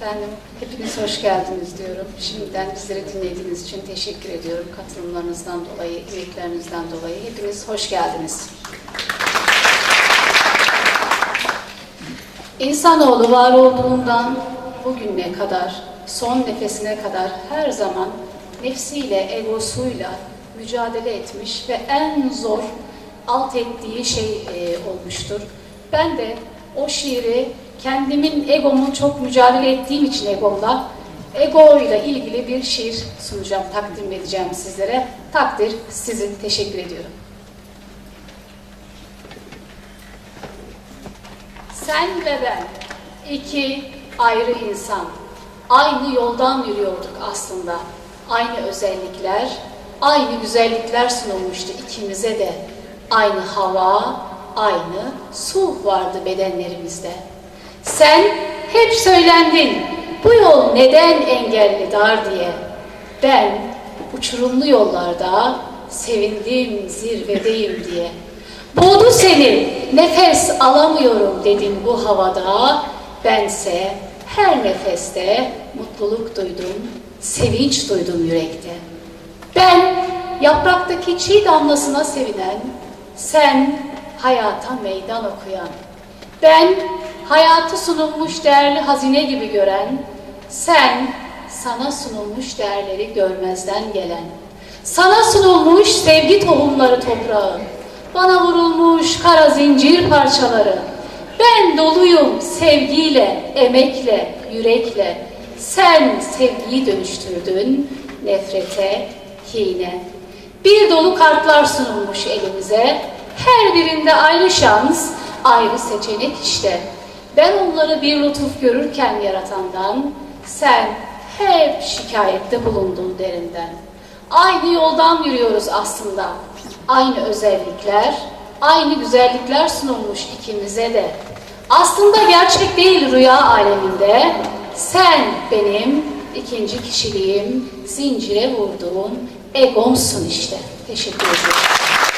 Efendim, hepiniz hoş geldiniz diyorum. Şimdiden bizleri dinlediğiniz için teşekkür ediyorum. Katılımlarınızdan dolayı, emeklerinizden dolayı. Hepiniz hoş geldiniz. İnsanoğlu var olduğundan bugüne kadar, son nefesine kadar her zaman nefsiyle, egosuyla mücadele etmiş ve en zor alt ettiği şey e, olmuştur. Ben de o şiiri kendimin egomu çok mücadele ettiğim için egomla ego ile ilgili bir şiir sunacağım, takdim edeceğim sizlere. Takdir sizin. Teşekkür ediyorum. Sen ve ben iki ayrı insan. Aynı yoldan yürüyorduk aslında. Aynı özellikler, aynı güzellikler sunulmuştu ikimize de. Aynı hava, aynı su vardı bedenlerimizde. Sen hep söylendin, bu yol neden engelli dar diye. Ben uçurumlu yollarda sevindim zirvedeyim diye. Boğdu seni, nefes alamıyorum dedin bu havada. Bense her nefeste mutluluk duydum, sevinç duydum yürekte. Ben yapraktaki çiğ damlasına sevinen, sen hayata meydan okuyan. Ben hayatı sunulmuş değerli hazine gibi gören, sen sana sunulmuş değerleri görmezden gelen. Sana sunulmuş sevgi tohumları toprağın. Bana vurulmuş kara zincir parçaları. Ben doluyum sevgiyle, emekle, yürekle. Sen sevgiyi dönüştürdün nefrete, kine. Bir dolu kartlar sunulmuş elimize. Her birinde ayrı şans, ayrı seçenek işte. Ben onları bir lütuf görürken yaratandan, sen hep şikayette bulundun derinden. Aynı yoldan yürüyoruz aslında. Aynı özellikler, aynı güzellikler sunulmuş ikimize de. Aslında gerçek değil rüya aleminde. Sen benim ikinci kişiliğim, zincire vurduğum egomsun işte. Teşekkür ederim.